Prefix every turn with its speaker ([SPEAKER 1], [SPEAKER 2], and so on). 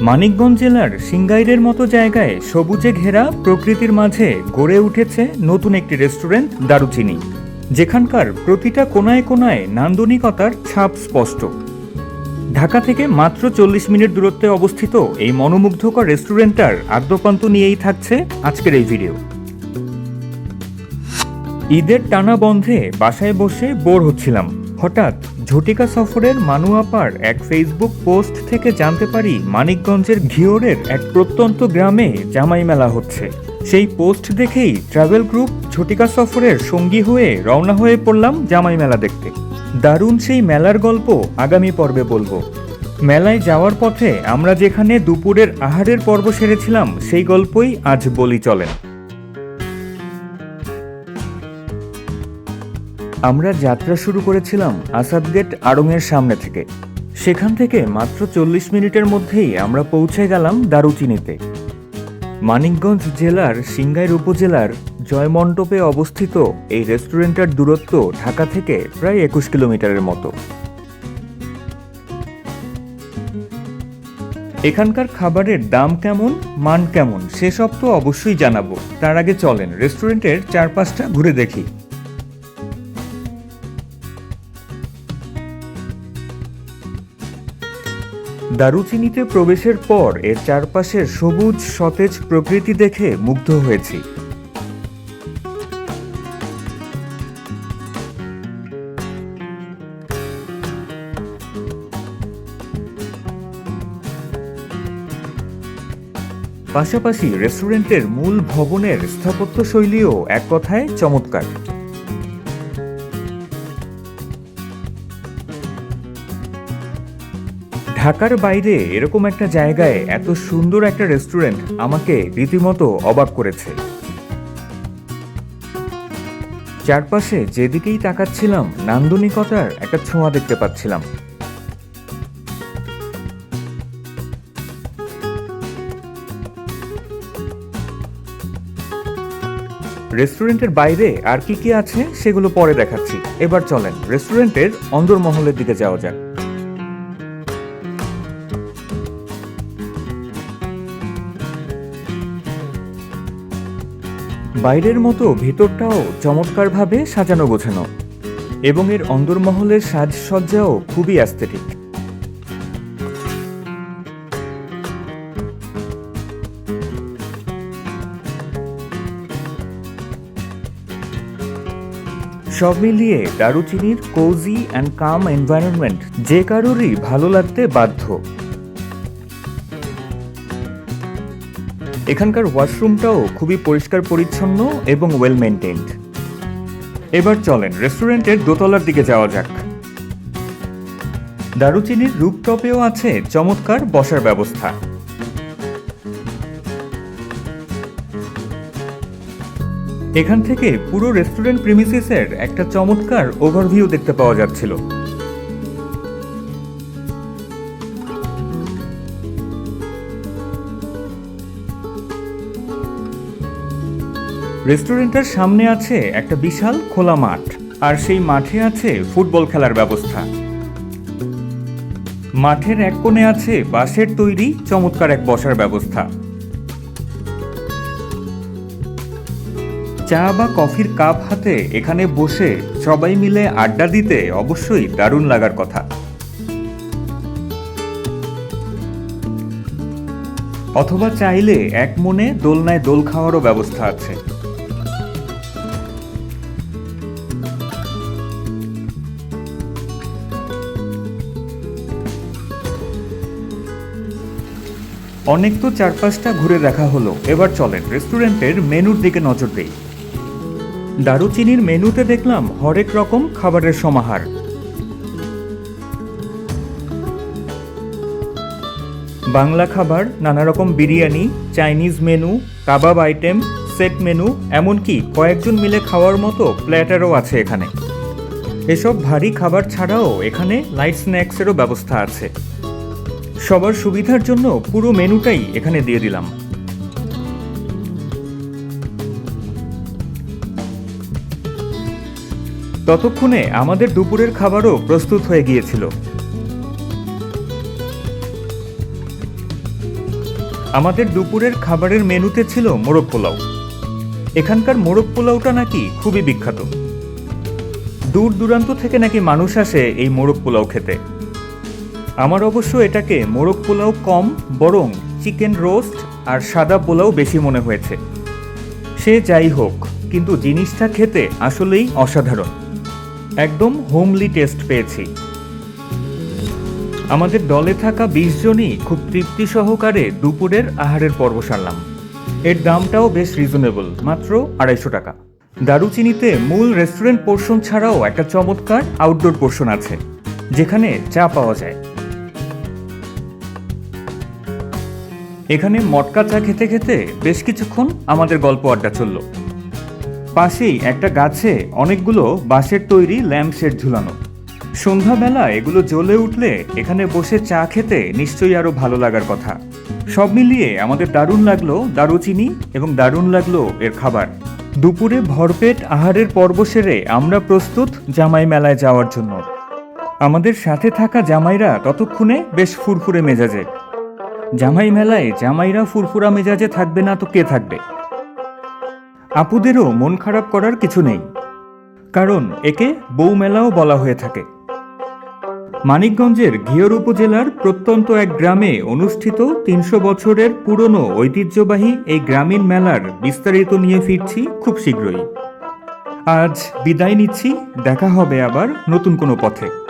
[SPEAKER 1] মানিকগঞ্জ জেলার সিঙ্গাইরের মতো জায়গায় সবুজে ঘেরা প্রকৃতির মাঝে গড়ে উঠেছে নতুন একটি রেস্টুরেন্ট দারুচিনি। যেখানকার প্রতিটা কোনায় কোনায় নান্দনিকতার ছাপ স্পষ্ট। ঢাকা থেকে মাত্র চল্লিশ মিনিট দূরত্বে অবস্থিত এই মনোমুগ্ধকর রেস্টুরেন্টটার আদ্যপান্ত নিয়েই থাকছে আজকের এই ভিডিও। ঈদের টানা বন্ধে বাসায় বসে বোর হচ্ছিলাম। হঠাৎ ঝটিকা সফরের মানুয়াপার এক ফেসবুক পোস্ট থেকে জানতে পারি মানিকগঞ্জের ঘিওরের এক প্রত্যন্ত গ্রামে জামাই মেলা হচ্ছে। সেই পোস্ট দেখেই ট্রাভেল গ্রুপ ঝটিকা সফরের সঙ্গী হয়ে রওনা হয়ে পড়লাম জামাই মেলা দেখতে। দারুণ সেই মেলার গল্প আগামী পর্বে বলব। মেলায় যাওয়ার পথে আমরা যেখানে দুপুরের আহারের পর্ব সেরেছিলাম, সেই গল্পই আজ বলি চলেন। আমরা যাত্রা শুরু করেছিলাম আসাদগেট আড়ংয়ের সামনে থেকে। সেখান থেকে মাত্র চল্লিশ মিনিটের মধ্যেই আমরা পৌঁছে গেলাম দারুচিনিতে। মানিকগঞ্জ জেলার সিংগাইর উপজেলার জয়মণ্ডপে অবস্থিত এই রেস্টুরেন্টের দূরত্ব ঢাকা থেকে প্রায় একুশ কিলোমিটারের মতো। এখানকার খাবারের দাম কেমন, মান কেমন, সেসব তো অবশ্যই জানাব। তার আগে চলেন রেস্টুরেন্টের চারপাশটা ঘুরে দেখি। দারুচিনিতে প্রবেশের পর এর চারপাশের সবুজ, সতেজ প্রকৃতি দেখে মুগ্ধ হয়েছি। পাশাপাশি রেস্টুরেন্টের মূল ভবনের স্থাপত্য শৈলীও এক কথায় চমৎকার। ঢাকার বাইরে এরকম একটা জায়গায় এত সুন্দর একটা রেস্টুরেন্ট আমাকে রীতিমতো অবাক করেছে। চারপাশে যেদিকেই তাকাচ্ছিলাম, নান্দনিকতার একটা ছোঁয়া দেখতে পাচ্ছিলাম। রেস্টুরেন্টের বাইরে আর কি কি আছে সেগুলো পরে দেখাচ্ছি। এবার চলেন, রেস্টুরেন্টের অন্দরমহলের দিকে যাওয়া যাক। বাইরের মতো ভেতরটাও চমৎকারভাবে সাজানো গোছানো। এবং এর অন্দরমহলের সাজসজ্জাও খুবই অ্যাস্থেটিক সব মিলিয়ে দারুচিনির কোজি অ্যান্ড কাম এনভায়রনমেন্ট যে কারোরই ভালো লাগতে বাধ্য। এখানকার ওয়াশরুমটাও খুবই পরিষ্কার পরিচ্ছন্ন এবং ওয়েল মেনটেন্ড এবার চলেন, রেস্টুরেন্টের দোতলার দিকে যাওয়া যাক। দারুচিনির রুপটপেও আছে চমৎকার বসার ব্যবস্থা। এখান থেকে পুরো রেস্টুরেন্ট প্রিমিসিসের একটা চমৎকার ওভারভিউ দেখতে পাওয়া যাচ্ছিল। রেস্টুরেন্টের সামনে আছে একটা বিশাল খোলা মাঠ, আর সেই মাঠে আছে ফুটবল খেলার ব্যবস্থা। মাঠের এক কোণে আছে বাঁশের তৈরি, চমৎকার এক বসার ব্যবস্থা। চা বা কফির কাপ হাতে এখানে বসে সবাই মিলে আড্ডা দিতে অবশ্যই দারুণ লাগার কথা। অথবা চাইলে এক মনে দোলনায় দোল খাওয়ারও ব্যবস্থা আছে। অনেক তো চারপাশটা ঘুরে দেখা হলো। এবার চলেন রেস্টুরেন্টের মেনুর দিকে নজর দেই। দারুচিনির মেনুতে দেখলাম হরেক রকম খাবারের সমাহার। বাংলা খাবার, নানা রকম biryani, Chinese menu, kebab item, set menu, এমনকি কয়েকজন মিলে খাওয়ার মতো প্ল্যাটারও আছে এখানে। এসব ভারী খাবার ছাড়াও এখানে লাইট স্ন্যাক্সেরও ব্যবস্থা আছে। সবার সুবিধার জন্য পুরো মেনুটাই এখানে দিয়ে দিলাম। ততক্ষণে আমাদের দুপুরের খাবারও প্রস্তুত হয়ে গিয়েছিল। আমাদের দুপুরের খাবারের মেনুতে ছিল মোরগ পোলাও। এখানকার মোরগ পোলাওটা নাকি খুবই বিখ্যাত। দূর দূরান্ত থেকে নাকি মানুষ আসে এই মোরগ পোলাও খেতে। আমার অবশ্য এটাকে মোরগ পোলাও কম, বরং চিকেন রোস্ট আর সাদা পোলাও বেশি মনে হয়েছে। সে যাই হোক, কিন্তু জিনিসটা খেতে আসলেই অসাধারণ। একদম হোমলি টেস্ট পেয়েছি। আমাদের দলে থাকা বিশ জনই খুব তৃপ্তি সহকারে দুপুরের আহারের পর্ব সারলাম। এর দামটাও বেশ রিজনেবল মাত্র আড়াইশো টাকা। দারুচিনিতে মূল রেস্টুরেন্ট পোর্শন ছাড়াও একটা চমৎকার আউটডোর পোর্শন আছে, যেখানে চা পাওয়া যায়। এখানে মটকা চা খেতে খেতে বেশ কিছুক্ষণ আমাদের গল্প আড্ডা চলল। পাশেই একটা গাছে অনেকগুলো বাঁশের তৈরি ল্যাম্প শেড ঝুলানো। সন্ধ্যাবেলা এগুলো জ্বলে উঠলে এখানে বসে চা খেতে নিশ্চয়ই আরও ভালো লাগার কথা। সব মিলিয়ে আমাদের দারুণ লাগল দারুচিনি এবং দারুণ লাগল এর খাবার। দুপুরে ভরপেট আহারের পর্ব সেরে আমরা প্রস্তুত জামাই মেলায় যাওয়ার জন্য। আমাদের সাথে থাকা জামাইরা ততক্ষণে বেশ ফুরফুরে মেজাজে। জামাই মেলায় জামাইরা ফুরফুরা মেজাজে থাকবে না তো কে থাকবে? আপুদেরও মন খারাপ করার কিছু নেই। কারণ একে বউ মেলাও বলা হয়ে থাকে। মানিকগঞ্জের ঘিওর উপজেলার প্রত্যন্ত এক গ্রামে অনুষ্ঠিত তিনশো বছরের পুরনো ঐতিহ্যবাহী এই গ্রামীণ মেলার বিস্তারিত নিয়ে ফিরছি খুব শীঘ্রই। আজ বিদায় নিচ্ছি, দেখা হবে আবার নতুন কোনো পথে।